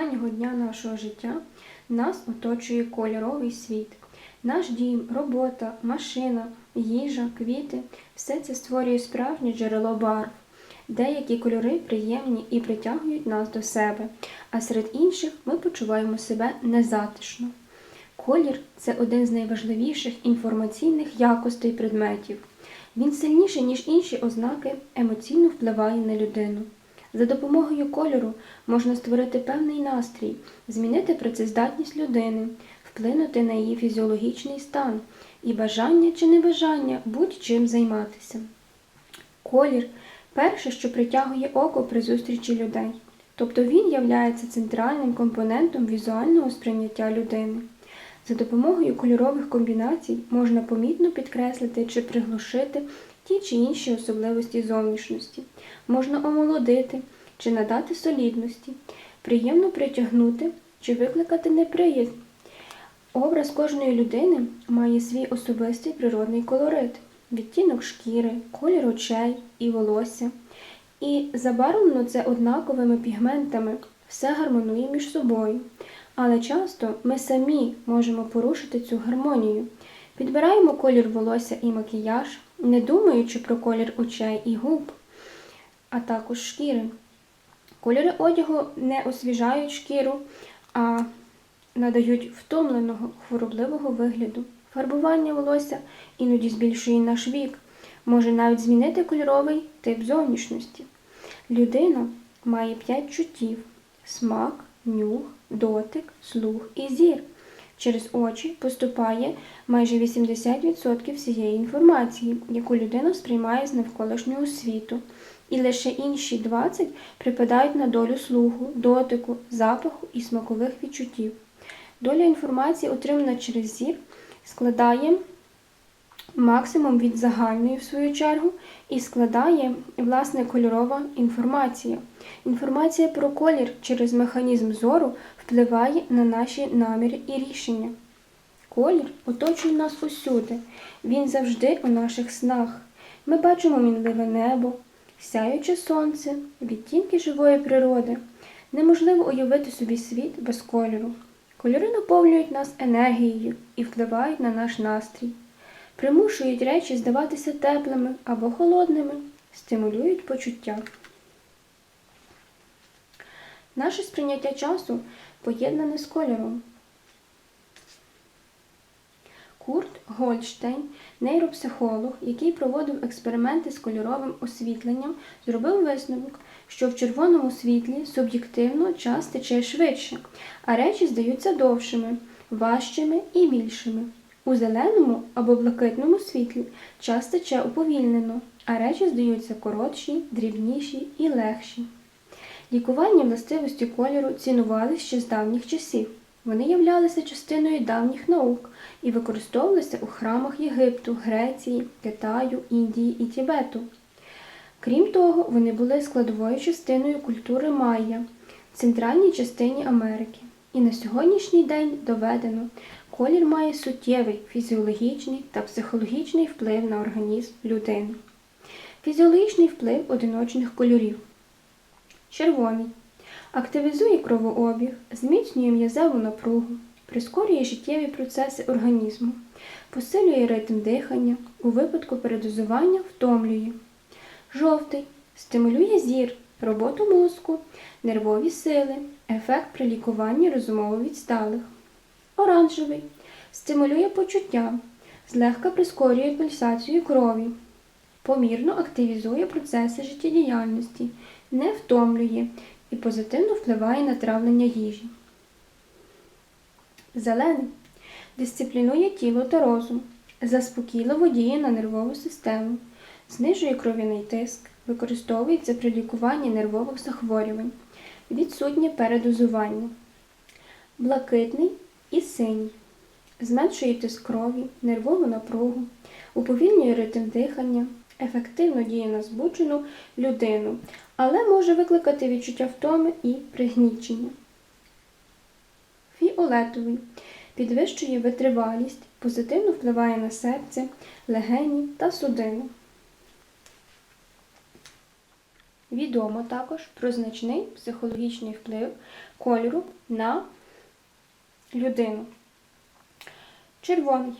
останнього дня нашого життя нас оточує кольоровий світ. Наш дім, робота, машина, їжа, квіти все це створює справжнє джерело барв. Деякі кольори приємні і притягують нас до себе, а серед інших ми почуваємо себе незатишно. Колір це один з найважливіших інформаційних якостей предметів. Він сильніше, ніж інші ознаки, емоційно впливає на людину. За допомогою кольору можна створити певний настрій, змінити працездатність людини, вплинути на її фізіологічний стан і бажання чи небажання будь-чим займатися. Колір перше, що притягує око при зустрічі людей, тобто він являється центральним компонентом візуального сприйняття людини. За допомогою кольорових комбінацій можна помітно підкреслити чи приглушити ті чи інші особливості зовнішності, можна омолодити чи надати солідності, приємно притягнути чи викликати неприязнь. Образ кожної людини має свій особистий природний колорит, відтінок шкіри, колір очей і волосся. І забарвлено це однаковими пігментами, все гармонує між собою. Але часто ми самі можемо порушити цю гармонію. Підбираємо колір волосся і макіяж, не думаючи про колір очей і губ, а також шкіри. Кольори одягу не освіжають шкіру, а надають втомленого хворобливого вигляду. Фарбування волосся іноді збільшує наш вік, може навіть змінити кольоровий тип зовнішності. Людина має п'ять чуттів: смак, нюх, дотик, слух і зір. Через очі поступає майже 80% всієї інформації, яку людина сприймає з навколишнього світу, і лише інші 20 припадають на долю слуху, дотику, запаху і смакових відчуттів. Доля інформації, отримана через зір, складає максимум від загальної, в свою чергу, і складає власне кольорова інформація. Інформація про колір через механізм зору впливає на наші наміри і рішення. Колір оточує нас усюди, він завжди у наших снах. Ми бачимо мінливе небо, сяюче сонце, відтінки живої природи. Неможливо уявити собі світ без кольору. Кольори наповнюють нас енергією і впливають на наш настрій, примушують речі здаватися теплими або холодними, стимулюють почуття. Наше сприйняття часу поєднане з кольором. Курт Гольштейн, нейропсихолог, який проводив експерименти з кольоровим освітленням, зробив висновок, що в червоному світлі суб'єктивно час тече швидше, а речі здаються довшими, важчими і більшими. У зеленому або блакитному світлі час тече уповільнено, а речі здаються коротші, дрібніші і легші. Лікувальні властивості кольору цінували ще з давніх часів. Вони являлися частиною давніх наук і використовувалися у храмах Єгипту, Греції, Китаю, Індії і Тібету. Крім того, вони були складовою частиною культури Майя в центральній частині Америки. І на сьогоднішній день доведено, колір має суттєвий фізіологічний та психологічний вплив на організм людини. Фізіологічний вплив одиночних кольорів. Червоний. Активізує кровообіг, зміцнює м'язеву напругу, прискорює життєві процеси організму, посилює ритм дихання, у випадку передозування втомлює. Жовтий стимулює зір, роботу мозку, нервові сили, ефект при лікуванні розумово відсталих. Оранжевий стимулює почуття, злегка прискорює пульсацію крові, помірно активізує процеси життєдіяльності, не втомлює і позитивно впливає на травлення їжі. Зелений дисциплінує тіло та розум, заспокійливо діє на нервову систему, знижує кров'яний тиск, використовується при лікуванні нервових захворювань, відсутнє передозування. Блакитний і синій. Зменшує тиск крові, нервову напругу, уповільнює ритм дихання, ефективно діє на збуджену людину, але може викликати відчуття втоми і пригнічення. Фіолетовий підвищує витривалість, позитивно впливає на серце, легені та судини. Відомо також про значний психологічний вплив кольору на людину. Червоний.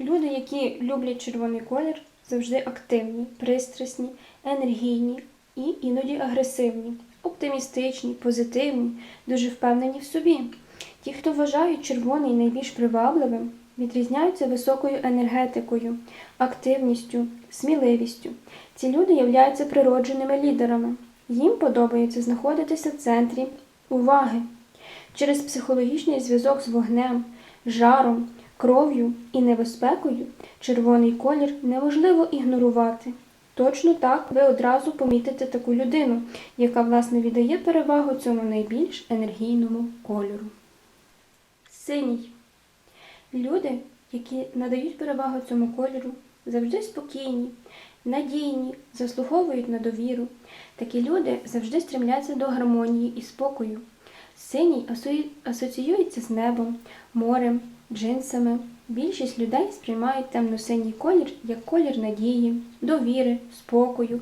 Люди, які люблять червоний колір, завжди активні, пристрасні, енергійні і іноді агресивні, оптимістичні, позитивні, дуже впевнені в собі. Ті, хто вважають червоний найбільш привабливим, відрізняються високою енергетикою, активністю, сміливістю. Ці люди являються природженими лідерами. Їм подобається знаходитися в центрі уваги. Через психологічний зв'язок з вогнем, жаром, кров'ю і небезпекою червоний колір неможливо ігнорувати. Точно так ви одразу помітите таку людину, яка власне віддає перевагу цьому найбільш енергійному кольору. Синій. Люди, які надають перевагу цьому кольору, завжди спокійні, надійні, заслуговують на довіру. Такі люди завжди стремляться до гармонії і спокою. Синій асоціюється з небом, морем, джинсами. Більшість людей сприймають темно-синій колір як колір надії, довіри, спокою.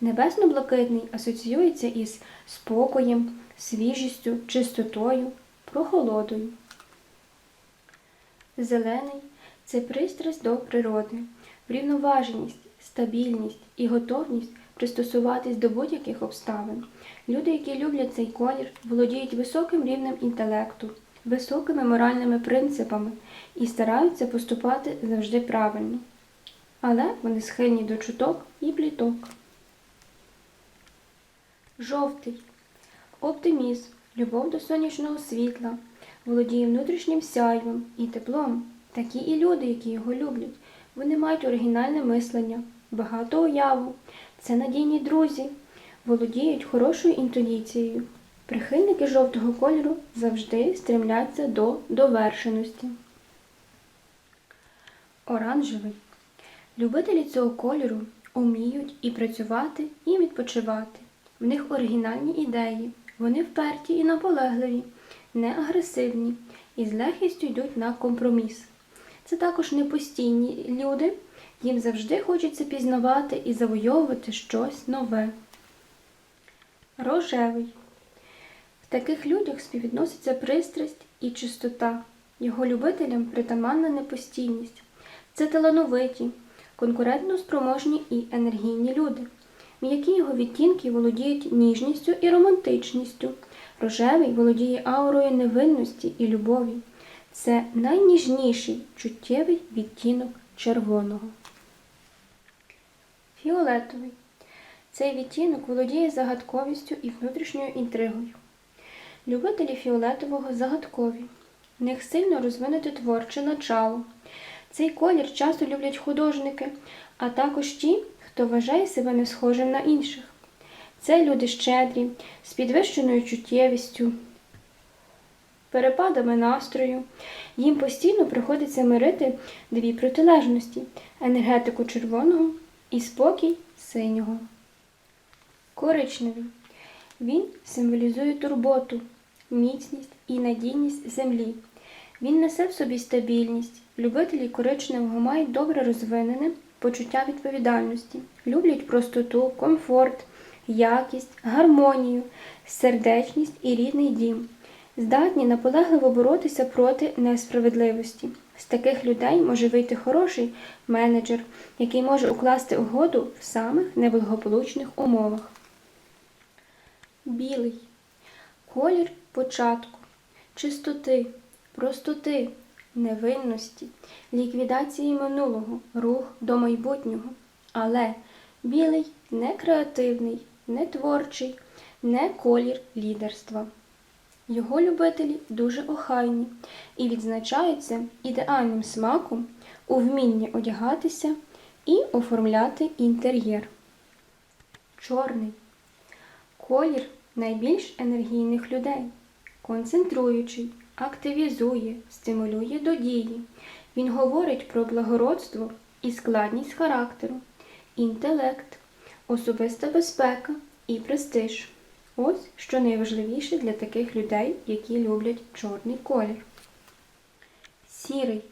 Небесно-блакитний асоціюється із спокоєм, свіжістю, чистотою, прохолодою. Зелений це пристрасть до природи, врівноваженість, стабільність і готовність пристосуватись до будь-яких обставин. Люди, які люблять цей колір, володіють високим рівнем інтелекту, високими моральними принципами і стараються поступати завжди правильно. Але вони схильні до чуток і пліток. Жовтий оптимізм, любов до сонячного світла, володіє внутрішнім сяйвом і теплом. Такі і люди, які його люблять. Вони мають оригінальне мислення, багато уяву, це надійні друзі, володіють хорошою інтуїцією. Прихильники жовтого кольору завжди стремляться до довершеності. Оранжевий. Любителі цього кольору уміють і працювати, і відпочивати. В них оригінальні ідеї, вони вперті і наполегливі, не агресивні і з легкістю йдуть на компроміс. Це також непостійні люди, їм завжди хочеться пізнавати і завойовувати щось нове. Рожевий. В таких людях співвідноситься пристрасть і чистота. Його любителям притаманна непостійність. Це талановиті, конкурентно спроможні і енергійні люди. М'які його відтінки володіють ніжністю і романтичністю. Рожевий володіє аурою невинності і любові. Це найніжніший чуттєвий відтінок червоного. Фіолетовий. Цей відтінок володіє загадковістю і внутрішньою інтригою. Любителі фіолетового загадкові. В них сильно розвинуте творче начало. Цей колір часто люблять художники, а також ті, хто вважає себе не схожим на інших. Це люди щедрі, з підвищеною чуттєвістю, перепадами настрою. Їм постійно приходиться мирити дві протилежності енергетику червоного і спокій синього. Коричневий. Він символізує турботу, міцність і надійність землі. Він несе в собі стабільність. Любителі коричневого мають добре розвинене почуття відповідальності, люблять простоту, комфорт, якість, гармонію, сердечність і рідний дім. Здатні наполегливо боротися проти несправедливості. З таких людей може вийти хороший менеджер, який може укласти угоду в самих неблагополучних умовах. Білий колір початку, чистоти, простоти, невинності, ліквідації минулого, рух до майбутнього. Але білий не креативний, не творчий, не колір лідерства. Його любителі дуже охайні і відзначаються ідеальним смаком у вмінні одягатися і оформляти інтер'єр. Чорний колір найбільш енергійних людей, концентруючий, активізує, стимулює до дії. Він говорить про благородство і складність характеру, інтелект, особиста безпека і престиж. Ось що найважливіше для таких людей, які люблять чорний колір. Сірий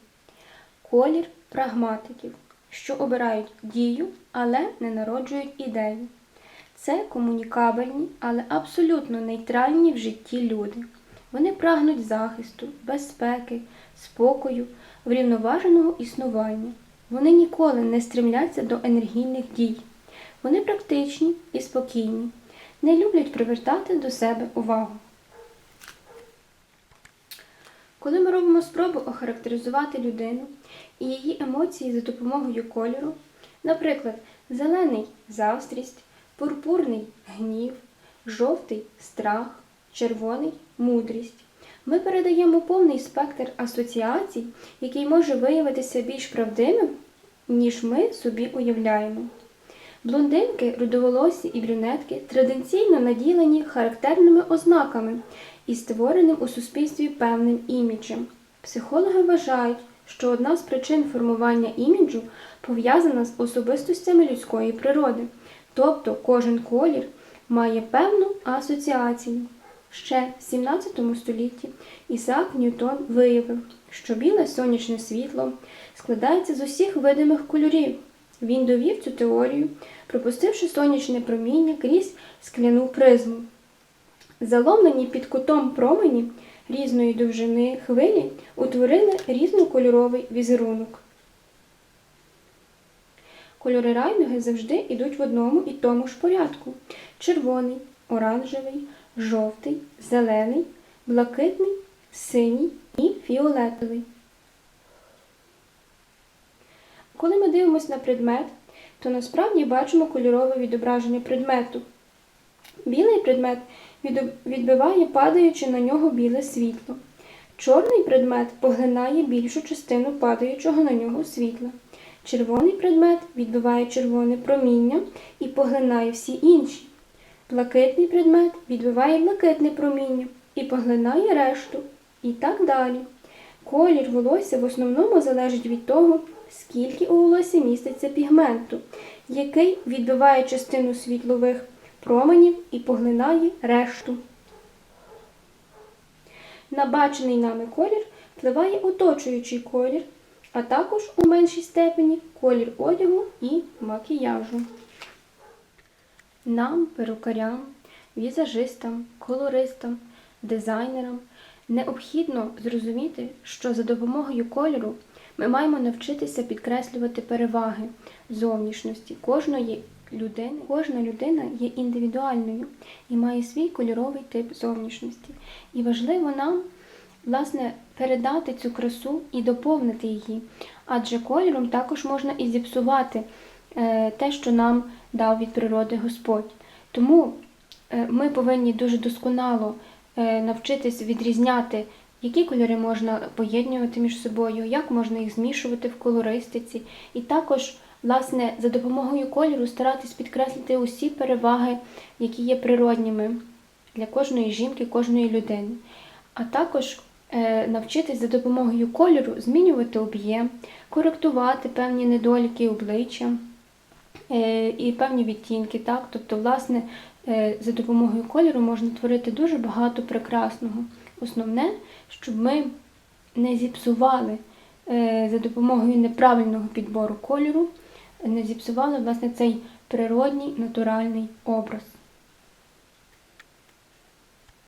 колір прагматиків, що обирають дію, але не народжують ідею. Це комунікабельні, але абсолютно нейтральні в житті люди. Вони прагнуть захисту, безпеки, спокою, врівноваженого існування. Вони ніколи не стремляться до енергійних дій. Вони практичні і спокійні, не люблять привертати до себе увагу. Коли ми робимо спробу охарактеризувати людину і її емоції за допомогою кольору, наприклад, зелений заздрість, пурпурний гнів, жовтий страх, червоний мудрість, ми передаємо повний спектр асоціацій, який може виявитися більш правдивим, ніж ми собі уявляємо. Блондинки, рудоволосі і брюнетки традиційно наділені характерними ознаками і створеним у суспільстві певним іміджем. Психологи вважають, що одна з причин формування іміджу пов'язана з особистостями людської природи, тобто кожен колір має певну асоціацію. Ще в 17 столітті Ісаак Ньютон виявив, що біле сонячне світло складається з усіх видимих кольорів. Він довів цю теорію, пропустивши сонячне проміння крізь скляну призму. Заломлені під кутом промені різної довжини хвилі утворили різнокольоровий візерунок. Кольори райдуги завжди йдуть в одному і тому ж порядку: червоний, оранжевий, жовтий, зелений, блакитний, синій і фіолетовий. Коли ми дивимося на предмет, то насправді бачимо кольорове відображення предмету. Білий предмет відбиває падаючи на нього біле світло. Чорний предмет поглинає більшу частину падаючого на нього світла. Червоний предмет відбиває червоне проміння і поглинає всі інші. Блакитний предмет відбиває блакитне проміння і поглинає решту. І так далі. Колір волосся в основному залежить від того, скільки у волосі міститься пігменту, який відбиває частину світлових променів і поглинає решту. На бачений нами колір впливає оточуючий колір, а також у меншій степені колір одягу і макіяжу. Нам, перукарям, візажистам, колористам, дизайнерам необхідно зрозуміти, що за допомогою кольору ми маємо навчитися підкреслювати переваги зовнішності кожної людини. Кожна людина є індивідуальною і має свій кольоровий тип зовнішності. І важливо нам, власне, передати цю красу і доповнити її, адже кольором також можна і зіпсувати е, те, що нам дав від природи Господь. Тому е, ми повинні дуже досконало е, навчитись відрізняти, які кольори можна поєднувати між собою, як можна їх змішувати в колористиці, і також, власне, за допомогою кольору старатись підкреслити усі переваги, які є природніми для кожної жінки, кожної людини. А також навчитись за допомогою кольору змінювати об'єм, коректувати певні недоліки обличчя е, і певні відтінки. Так? Тобто, власне, е, за допомогою кольору можна творити дуже багато прекрасного. Основне, щоб ми не зіпсували е, за допомогою неправильного підбору кольору, не зіпсували власне цей природній натуральний образ.